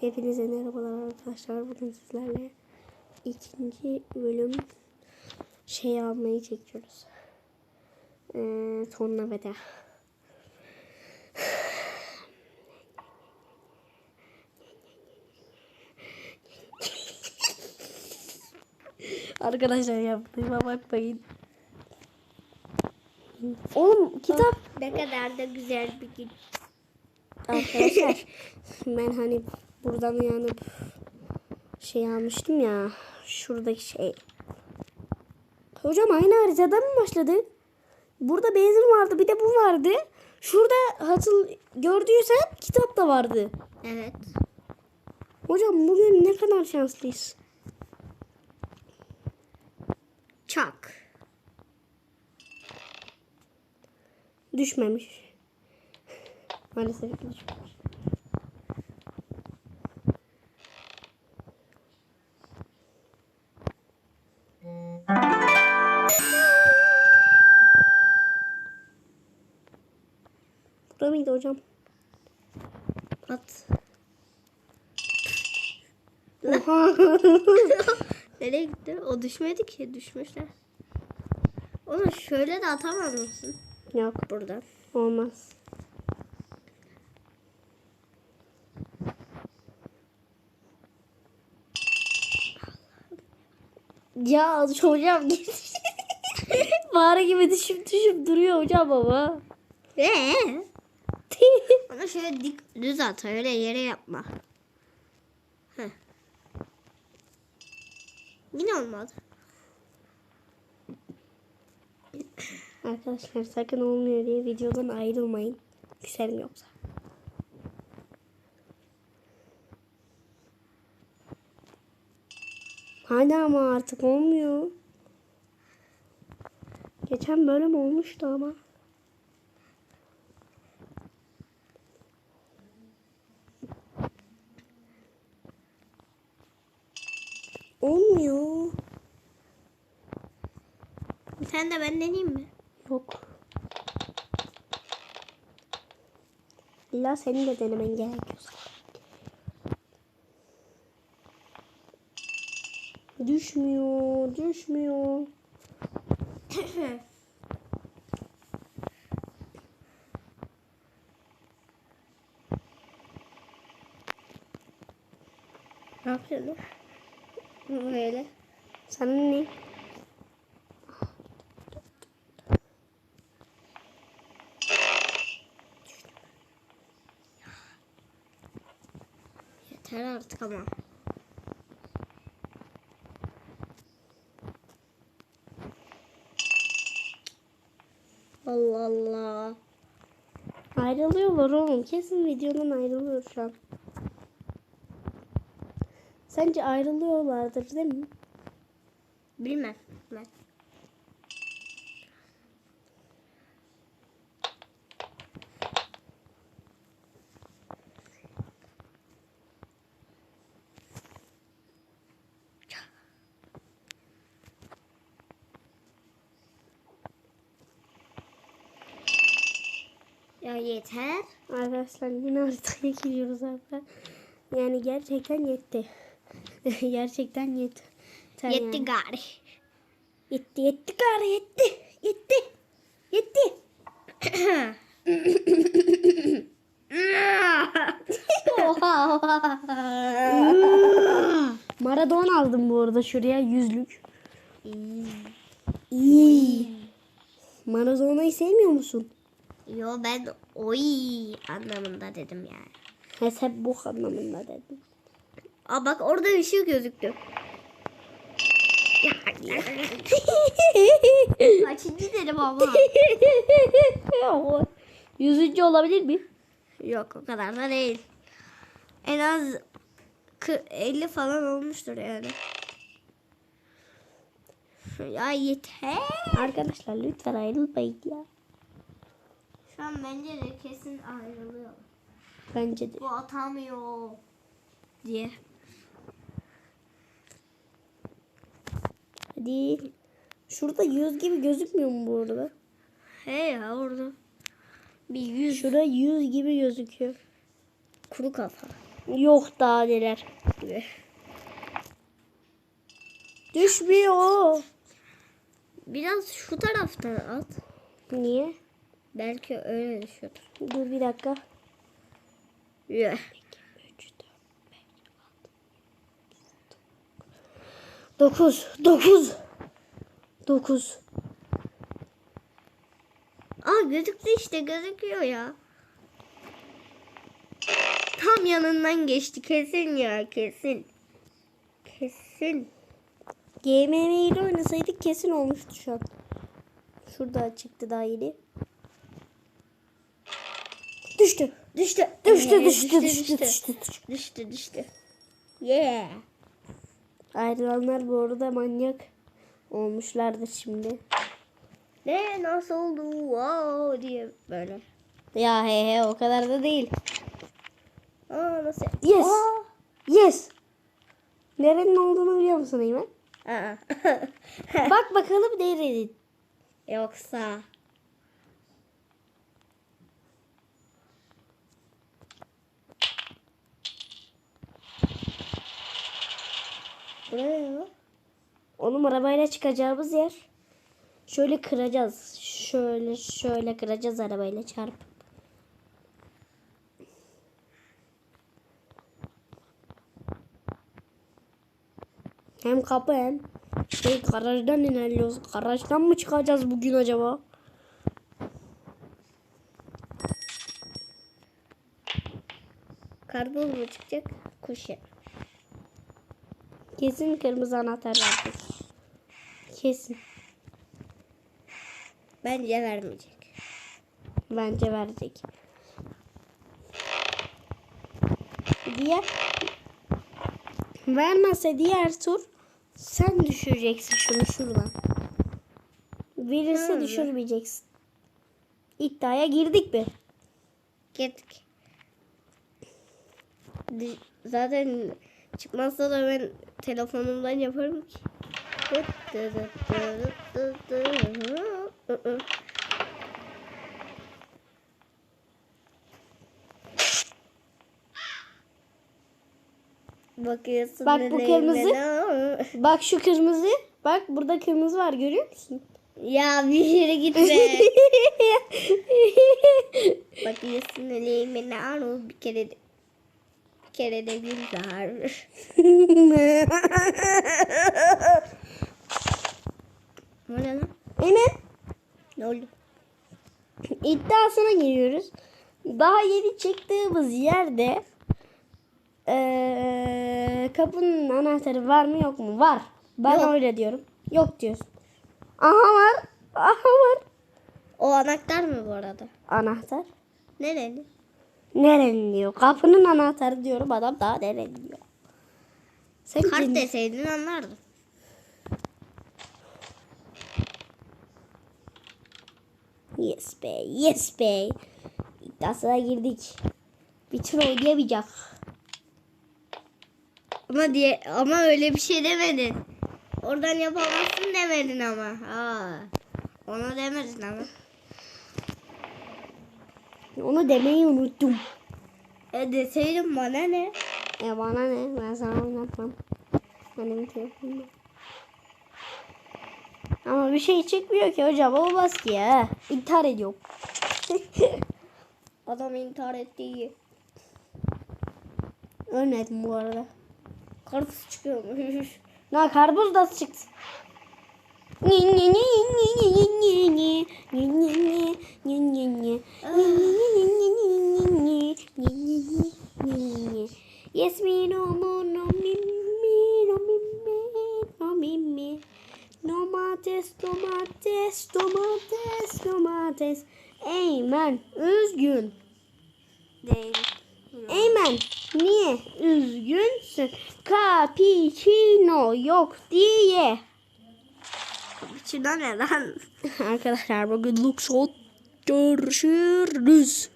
Hepinize merhabalar arkadaşlar. Bugün sizlerle ikinci bölüm şey almayı çekiyoruz. Ee, tornavida. Arkadaşlar yaptığıma bakmayın. Oğlum kitap Ne kadar da güzel bir gün. Arkadaşlar ben hani buradan uyanıp şey almıştım ya şuradaki şey. Hocam aynı haritadan mı başladı? Burada benzin vardı bir de bu vardı. Şurada hatıl gördüysen kitap da vardı. Evet. Hocam bugün ne kadar şanslıyız. Çak. Düşmemiş. Maalesef düşmemiş. Hocam? At. Oha. Nereye gitti? O düşmedi ki. Düşmüşler. Onu şöyle de atamaz mısın? Yok Buradan. olmaz. Ya hocam Fare gibi düşüp düşüp duruyor hocam ama. Ee? Onu şöyle dik düz at. Öyle yere yapma. Heh. Yine olmadı. Arkadaşlar sakın olmuyor diye videodan ayrılmayın. Küserim yoksa. Hadi ama artık olmuyor. Geçen bölüm olmuştu ama. Olmuyor. Sen de ben deneyeyim mi? Yok. İlla senin de denemen gerekiyor. Düşmüyor, düşmüyor. Ne yapıyorsun? Böyle. Sana ne? Ama. Allah Allah. Ayrılıyorlar oğlum. Kesin videodan ayrılıyor şu an. Sence ayrılıyorlardır değil mi? Bilmem ben. Ya yeter. Arkadaşlar yine haritaya giriyoruz artık. Yani gerçekten yetti. gerçekten yetti. Yetti yani. gari. Yetti yetti gari yetti. Yetti. Yetti. oha oha. Maradona aldım bu arada şuraya yüzlük. İyi. Maradona'yı sevmiyor musun? Yo ben oy anlamında dedim yani. Hesap bu anlamında dedim. Aa bak orada bir şey gözüktü. Kaçıncı dedim ama. Yüzüncü olabilir mi? Yok o kadar da değil. En az kı- 50 falan olmuştur yani. Ya yeter. Arkadaşlar lütfen ayrılmayın ya. An bence de kesin ayrılıyor. Bence de. Bu atamıyor diye. Hadi. Şurada yüz gibi gözükmüyor mu bu arada? He ya orada. Bir yüz Şurada yüz gibi gözüküyor. kuru kafa. Yok daha neler. Düşmüyor. Biraz şu taraftan at. Niye? Belki öyle düşüyordur. Dur bir dakika. Yeah. 9 9 9 Aa gözüktü işte gözüküyor ya. Tam yanından geçti kesin ya kesin. Kesin. GMM ile oynasaydık kesin olmuştu şu an. Şurada çıktı daha yeni. Düştü. Düştü. Düştü, Ee, düştü, düştü, düştü, Düştü, düştü. Yeah. Ayrılanlar bu arada manyak olmuşlardır şimdi. Ne nasıl oldu? Wow diye böyle. Ya he he o kadar da değil. Aa nasıl? Yes. Aa. Yes. Nerenin olduğunu biliyor musun Eymen? Aa. Bak bakalım nerenin. Yoksa. Bu ne ya? Oğlum arabayla çıkacağımız yer. Şöyle kıracağız. Şöyle şöyle kıracağız arabayla çarpıp. Hem kapı hem şey garajdan ilerliyoruz. Garajdan mı çıkacağız bugün acaba? Karbon mu çıkacak? Kuş ya. Kesin kırmızı anahtar vardır. Kesin. Bence vermeyecek. Bence verecek. Diğer vermezse diğer tur sen düşüreceksin şunu şuradan. Verirse Hı. düşürmeyeceksin. İddiaya girdik mi? Gittik. Di- Zaten çıkmazsa da ben telefonumdan yaparım ki. Bakıyorsun Bak bu kırmızı. Bak şu kırmızı. Bak burada kırmızı var görüyor musun? Ya bir yere gitme. Bakıyorsun neyim ne- bir kere de kere de zar. Ne oluyor lan? Eymen Ne oldu? iddiasına giriyoruz. Daha yeni çıktığımız yerde eee, kapının anahtarı var mı yok mu? Var. Ben Yok. öyle diyorum. Yok diyorsun. Aha var. Aha var. O anahtar mı bu arada? Anahtar. Nereli? Nerenin diyor. Kapının anahtarı diyorum. Adam daha nerenin diyor. Sen Kart cin- deseydin anlardım. Yes be. Yes be. İddiasına girdik. Bir tur oynayamayacak. Ama diye ama öyle bir şey demedin. Oradan yapamazsın demedin ama. Aa. Onu demedin ama. Onu demeyi unuttum. E deseydin bana ne? E bana ne? Ben sana oynatmam. Benim telefonumda. Ama bir şey çıkmıyor ki hocam. Olmaz ki ya. İntihar ediyorum. Adam intihar etti iyi. Ölmedim bu arada. Karpuz çıkıyormuş. Na karpuz da çıktı. Ni ni ni domates Eymen üzgün Değil. Eymen niye üzgünsün? Cappuccino yok diye. İçinden ne lan? Arkadaşlar bugün Luxot görüşürüz.